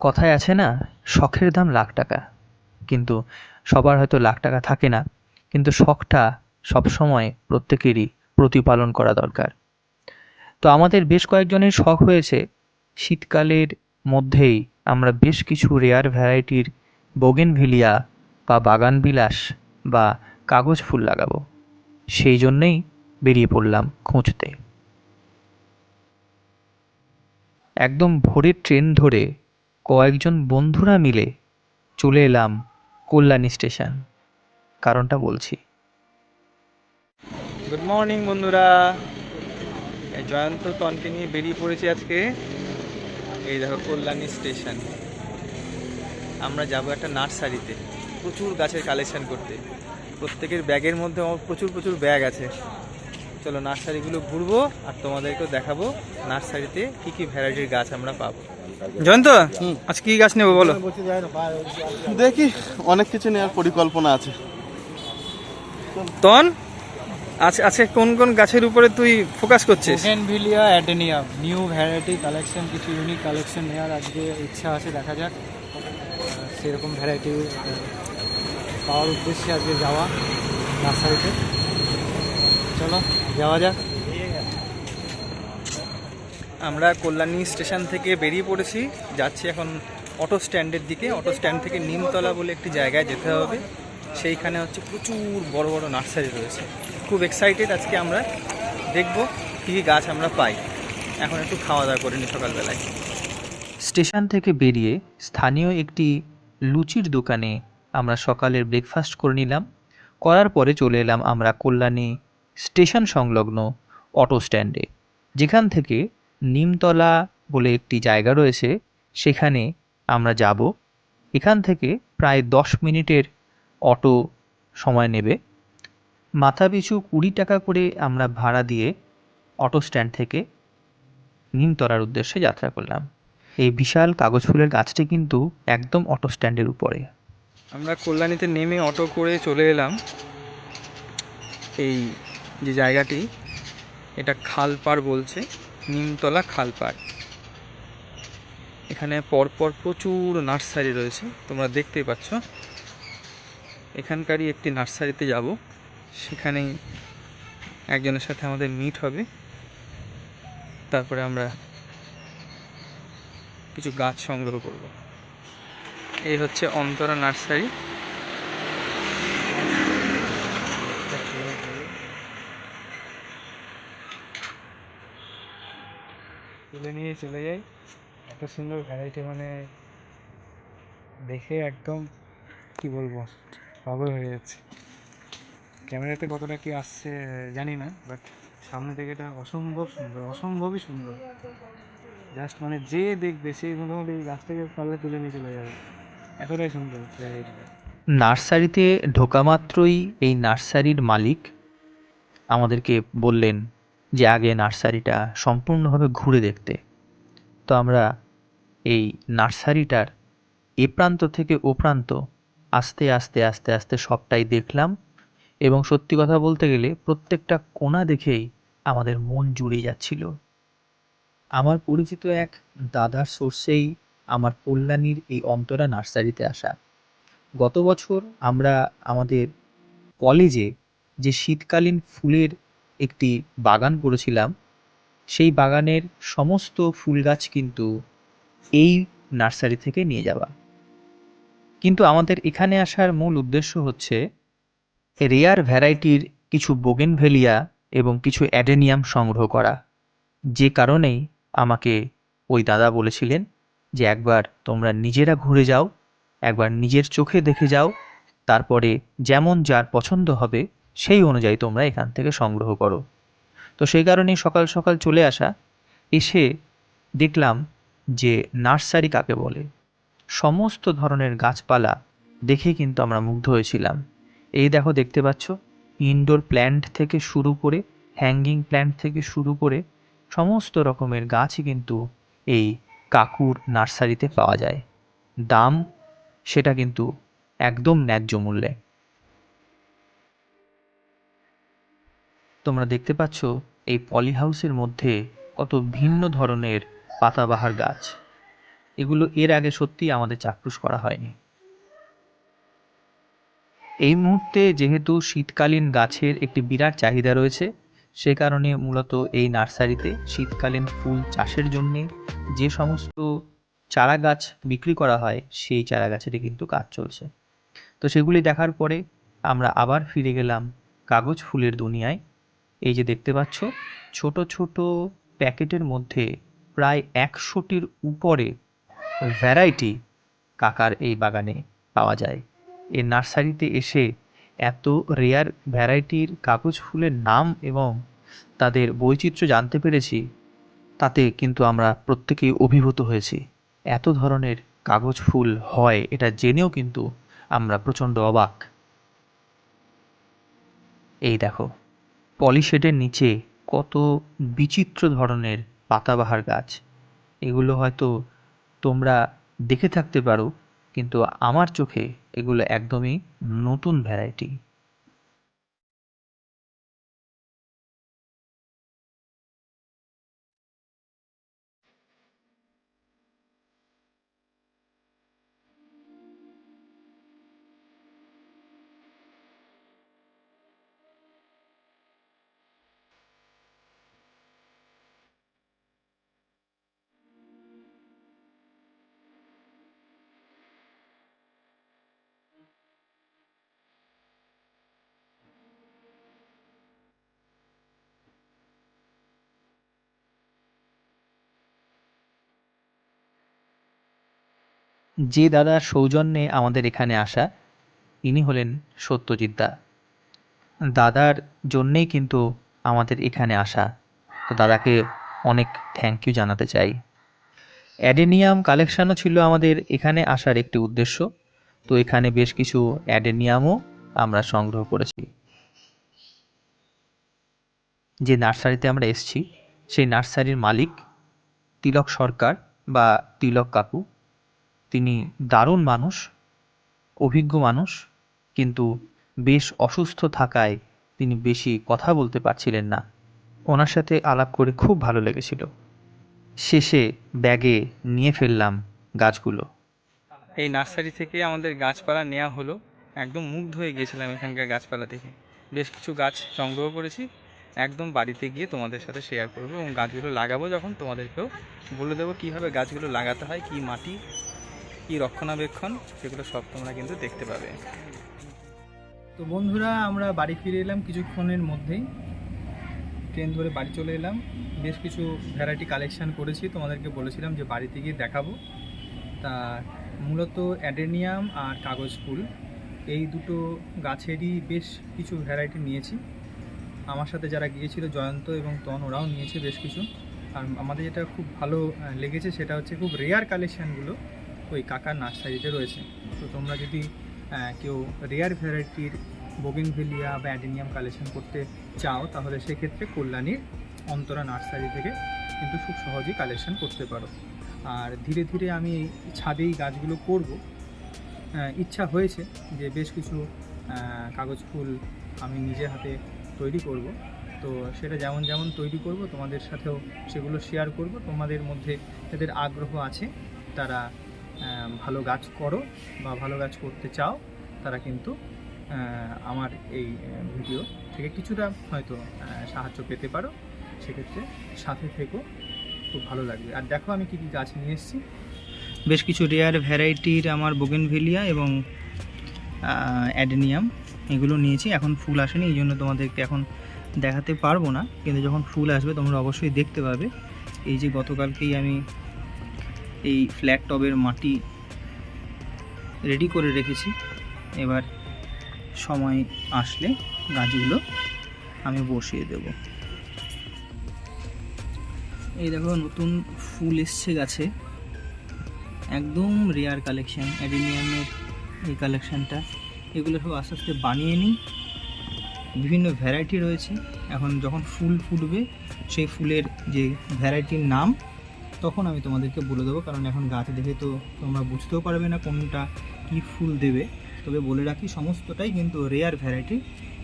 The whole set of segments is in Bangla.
কথায় আছে না, শখের দাম লাখ টাকা। কিন্তু সবার হয়তো লাখ টাকা থাকে না, কিন্তু শখটা সবসময় প্রত্যেকেরই প্রতিপালন করা দরকার। তো আমাদের বেশ কয়েকজনের শখ হয়েছে, শীতকালের মধ্যেই আমরা বেশ কিছু রেয়ার ভ্যারাইটির বোগেনভিলিয়া বা বাগানবিলাস বা কাগজ ফুল লাগাবো। সেই জন্যেই বেরিয়ে পড়লাম খুঁজতে। একদম ভোরের ট্রেন ধরে কয়েকজন বন্ধুরা মিলে চলে এলাম কল্যাণী স্টেশন। কারণটা বলছি। গুড মর্নিং বন্ধুরা। জয়ন্ত তনকে নিয়ে বেরিয়ে পড়েছি আজকে। এই দেখো কল্যাণী স্টেশন। আমরা যাব একটা নার্সারিতে। প্রচুর গাছের কালেকশন করতে। প্রত্যেকের ব্যাগের মধ্যে আমার প্রচুর প্রচুর ব্যাগ আছে। চলো নার্সারিগুলো ঘুরবো আর তোমাদেরকেও দেখাবো নার্সারিতে কি কি ভ্যারাইটির গাছ আমরা পাবো। জয়ন্ত আজ কি গাছ নেব বলো? দেখি অনেক কিছু নেওয়ার পরিকল্পনা আছে। তন আজকে আজকে কোন কোন গাছের উপরে তুই ফোকাস করছিস? Bougainvillea adenium new variety collection কিছু ইউনিক কালেকশন নেওয়ার আজকে ইচ্ছা আছে দেখা যাক। সেরকম ভ্যারাইটি পাওয়ার উদ্দেশ্যে আজকে যাওয়া নার্সারিতে চলো যাওয়া যাক। আমরা কল্যাণী স্টেশন থেকে বেরিয়ে পড়েছি। যাচ্ছি এখন অটো স্ট্যান্ডের দিকে। অটো স্ট্যান্ড থেকে নিমতলা বলে একটি জায়গায় যেতে হবে। সেইখানে হচ্ছে প্রচুর বড় বড় নার্সারি রয়েছে। খুব এক্সাইটেড আজকে আমরা। দেখব কী কী গাছ আমরা পাই। এখন একটু খাওয়া দাওয়া করে নিই সকালবেলায়। স্টেশন থেকে বেরিয়ে স্থানীয় একটি লুচির দোকানে আমরা সকালের ব্রেকফাস্ট করে নিলাম। করার পরে চলে এলাম আমরা কল্যাণী স্টেশন সংলগ্ন অটো স্ট্যান্ডে। যেখান থেকে নিমতলা বলে একটি জায়গা রয়েছে, সেখানে আমরা যাব। এখান থেকে প্রায় দশ মিনিটের অটো সময় নেবে। মাথাপিছু কুড়ি টাকা করে আমরা ভাড়া দিয়ে অটো স্ট্যান্ড থেকে নিমতলার উদ্দেশ্যে যাত্রা করলাম। এই বিশাল কাগজ ফুলের গাছটি কিন্তু একদম অটো স্ট্যান্ডের উপরে। আমরা কল্যাণীতে নেমে অটো করে চলে এলাম। এই যে জায়গাটি, এটা খালপাড় বলছে। নিমতলা খাল খালপাড় এখানে পরপর প্রচুর নার্সারি রয়েছে, তোমরা দেখতেই পাচ্ছ। এখানকারই একটি নার্সারিতে যাব, সেখানেই একজনের সাথে আমাদের মিট হবে। তারপরে আমরা কিছু গাছ সংগ্রহ করব। এই হচ্ছে অন্তরা নার্সারি তুলে নিয়ে চলে যাই। এত সুন্দর ভ্যারাইটি মানে দেখে একদম কি বলব, পাগল হয়ে যাচ্ছে। ক্যামেরাতে কতটা কি আসছে জানি না বাট সামনে থেকে এটা অসম্ভব সুন্দর, অসম্ভবই সুন্দর। জাস্ট মানে যে দেখবে সেই মোটামুটি গাছ থেকে পারলে তুলে নিয়ে চলে যাবে। এতটাই সুন্দর নার্সারিতে ঢোকা মাত্রই এই নার্সারির মালিক আমাদেরকে বললেন যে আগে নার্সারিটা সম্পূর্ণভাবে ঘুরে দেখতে। আমরা এই নার্সারিটার এ প্রান্ত থেকে ও প্রান্ত আস্তে আস্তে আস্তে আস্তে সবটাই দেখলাম এবং সত্যি কথা বলতে গেলে প্রত্যেকটা কোণা দেখেই আমাদের মন জুড়ে যাচ্ছিল। আমার পরিচিত এক দাদার সোর্সেই আমার কল্যাণীর এই অন্তরা নার্সারিতে আসা। গত বছর আমরা আমাদের কলেজে যে শীতকালীন ফুলের একটি বাগান করেছিলাম সেই বাগানের সমস্ত ফুল গাছ কিন্তু এই নার্সারি থেকে নিয়ে যাওয়া। কিন্তু আমাদের এখানে আসার মূল উদ্দেশ্য হচ্ছে রেয়ার ভ্যারাইটির কিছু বোগেনভেলিয়া এবং কিছু অ্যাডেনিয়াম সংগ্রহ করা। যে কারণেই আমাকে ওই দাদা বলেছিলেন যে একবার তোমরা নিজেরা ঘুরে যাও, একবার নিজের চোখে দেখে যাও, তারপরে যেমন যার পছন্দ হবে সেই অনুযায়ী তোমরা এখান থেকে সংগ্রহ করো। তো সেই কারণেই সকাল সকাল চলে আসা, এসে দেখলাম যে নার্সারি কাকে বলে? সমস্ত ধরনের গাছপালা দেখে কিন্তু আমরা মুগ্ধ হয়েছিলাম। এই দেখো দেখতে পাচ্ছ ইনডোর প্ল্যান্ট থেকে শুরু করে হ্যাঙ্গিং প্ল্যান্ট থেকে শুরু করে সমস্ত রকমের গাছই কিন্তু এই কাকুর নার্সারিতে পাওয়া যায়। দাম সেটা কিন্তু একদম ন্যায্য মূল্যে। তোমরা দেখতে পাচ্ছ এই পলি হাউসের মধ্যে কত ভিন্ন ধরনের পাতাবাহার গাছ। এগুলো এর আগে সত্যিই আমাদের চাক্ষুষ করা হয়নি। এই মুহূর্তে যেহেতু শীতকালীন গাছের একটি বিরাট চাহিদা রয়েছে, সে কারণে মূলত এই নার্সারিতে শীতকালীন ফুল চাষের জন্য যে সমস্ত চারা গাছ বিক্রি করা হয়, সেই চারা গাছেরই কিন্তু কাজ চলছে। তো সেগুলি দেখার পরে আমরা আবার ফিরে গেলাম কাগজ ফুলের দুনিয়ায়। এই যে দেখতে পাচ্ছ, ছোট ছোট প্যাকেটের মধ্যে প্রায় একশোটির উপরে ভ্যারাইটি কাকার এই বাগানে পাওয়া যায়। এই নার্সারিতে এসে এত রেয়ার ভ্যারাইটির কাগজ ফুলের নাম এবং তাদের বৈচিত্র্য জানতে পেরেছি, তাতে কিন্তু আমরা প্রত্যেকেই অভিভূত হয়েছি। এত ধরনের কাগজ ফুল হয়, এটা জেনেও কিন্তু আমরা প্রচণ্ড অবাক। এই দেখো পলিশেডের নিচে কত বিচিত্র ধরনের পাতাবাহার গাছ। এগুলো হয়তো তোমরা দেখে থাকতে পারো, কিন্তু আমার চোখে এগুলো একদমই নতুন ভ্যারাইটি যে দাদার সৌজন্যে আমাদের এখানে আসা তিনি হলেন সত্যজিৎ দা। দাদার জন্যেই কিন্তু আমাদের এখানে আসা। তো দাদাকে অনেক থ্যাংক ইউ জানাতে চাই। অ্যাডেনিয়াম কালেকশানও ছিল আমাদের এখানে আসার একটি উদ্দেশ্য। তো এখানে বেশ কিছু অ্যাডেনিয়ামও আমরা সংগ্রহ করেছি। যে নার্সারিতে আমরা এসেছি, সেই নার্সারির মালিক তিলক সরকার বা তিলক কাকু। তিনি দারুণ মানুষ, অভিজ্ঞ মানুষ, কিন্তু বেশ অসুস্থ থাকায় তিনি বেশি কথা বলতে পারছিলেন না। ওনার সাথে আলাপ করে খুব ভালো লেগেছিল। শেষে ব্যাগে নিয়ে ফেললাম গাছগুলো। এই নার্সারি থেকে আমাদের গাছপালা নেওয়া হলো। একদম মুগ্ধ হয়ে গিয়েছিলাম এখানকার গাছপালা থেকে বেশ কিছু গাছ সংগ্রহ করেছি। একদম বাড়িতে গিয়ে তোমাদের সাথে শেয়ার করব এবং গাছগুলো লাগাবো যখন তোমাদেরকেও বলে দেবো কীভাবে গাছগুলো লাগাতে হয়, কী মাটি কী রক্ষণাবেক্ষণ, সেগুলো সব তোমরা কিন্তু দেখতে পাবে। তো বন্ধুরা, আমরা বাড়ি ফিরে এলাম কিছুক্ষণের মধ্যেই। ট্রেন ধরে বাড়ি চলে এলাম। বেশ কিছু ভ্যারাইটি কালেকশান করেছি। তোমাদেরকে বলেছিলাম যে বাড়িতে গিয়ে দেখাবো। তা মূলত অ্যাডেনিয়াম আর কাগজ ফুল। এই দুটো গাছেরই বেশ কিছু ভ্যারাইটি নিয়েছি। আমার সাথে যারা গিয়েছিল, জয়ন্ত এবং তন, ওরাও নিয়েছে বেশ কিছু। আর আমাদের যেটা খুব ভালো লেগেছে সেটা হচ্ছে খুব রেয়ার কালেকশানগুলো ওই কাকার নার্সারিতে রয়েছে। তো তোমরা যদি কেউ রেয়ার ভ্যারাইটির বোগেনভেলিয়া বা অ্যাডেনিয়াম কালেকশন করতে চাও, তাহলে সেক্ষেত্রে কল্যাণীর অন্তরা নার্সারি থেকে কিন্তু খুব সহজেই কালেকশন করতে পারো। আর ধীরে ধীরে আমি ছাদেই গাছগুলো করব। ইচ্ছা হয়েছে যে বেশ কিছু কাগজ ফুল আমি নিজে হাতে তৈরি করব। তো সেটা যেমন যেমন তৈরি করব, তোমাদের সাথেও সেগুলো শেয়ার করব। তোমাদের মধ্যে যাদের আগ্রহ আছে, তারা ভালো গাছ করো বা ভালো গাছ করতে চাও, তারা কিন্তু আমার এই ভিডিও থেকে কিছুটা হয়তো সাহায্য পেতে পারো। সেক্ষেত্রে সাথে থেকো, খুব ভালো লাগবে। আর দেখো আমি কী কী গাছ নিয়ে এসেছি। বেশ কিছু রেয়ার ভ্যারাইটির আমার বোগেনভেলিয়া এবং অ্যাডেনিয়াম এগুলো নিয়েছি। এখন ফুল আসেনি, এই জন্য তোমাদেরকে এখন দেখাতে পারব না। কিন্তু যখন ফুল আসবে তোমরা অবশ্যই দেখতে পাবে। এই যে গতকালকেই আমি এই ফ্ল্যাট টবের মাটি রেডি করে রেখেছি। এবার সময় আসলে গাছগুলো আমি বসিয়ে দেব। এই দেখো, নতুন ফুল এসছে গাছে। একদম রেয়ার কালেকশন অ্যাডেনিয়ামের এই কালেকশনটা এগুলো সব আস্তে আস্তে বানিয়ে নিই। বিভিন্ন ভ্যারাইটি রয়েছে। এখন যখন ফুল ফুটবে, সেই ফুলের যে ভ্যারাইটির নাম তখন আমি তোমাদেরকে বলে দেবো, কারণ এখন গাছ দেখে তো তোমরা বুঝতেও পারবে না কোনটা কী ফুল দেবে। তবে বলে রাখি, সমস্তটাই কিন্তু রেয়ার ভ্যারাইটি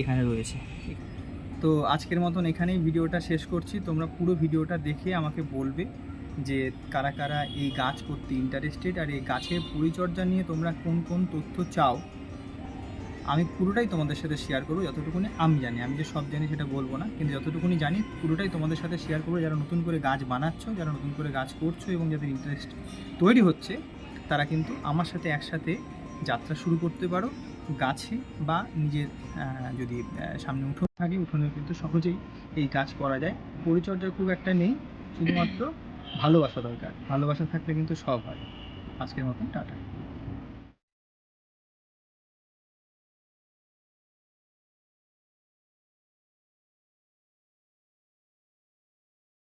এখানে রয়েছে। তো আজকের মতন এখানেই ভিডিওটা শেষ করছি। তোমরা পুরো ভিডিওটা দেখে আমাকে বলবে যে কারা কারা এই গাছ করতে ইন্টারেস্টেড আর এই গাছের পরিচর্যা নিয়ে তোমরা কোন কোন তথ্য চাও। আমি পুরোটাই তোমাদের সাথে শেয়ার করব, যতটুকুনি আমি জানি। আমি যে সব জানি সেটা বলব না, কিন্তু যতটুকুনি জানি পুরোটাই তোমাদের সাথে শেয়ার করব, যারা নতুন করে গাছ বানাচ্ছ, যারা নতুন করে গাছ করছ এবং যাদের ইন্টারেস্ট তৈরি হচ্ছে, তারা কিন্তু আমার সাথে একসাথে যাত্রা শুরু করতে পারো। গাছে বা নিজের যদি সামনে উঠোন থাকে উঠোনে কিন্তু সহজেই এই কাজ করা যায়। পরিচর্যা খুব একটা নেই, শুধুমাত্র ভালোবাসা দরকার। ভালোবাসা থাকলে কিন্তু সব হয়। আজকের মতন, টাটা।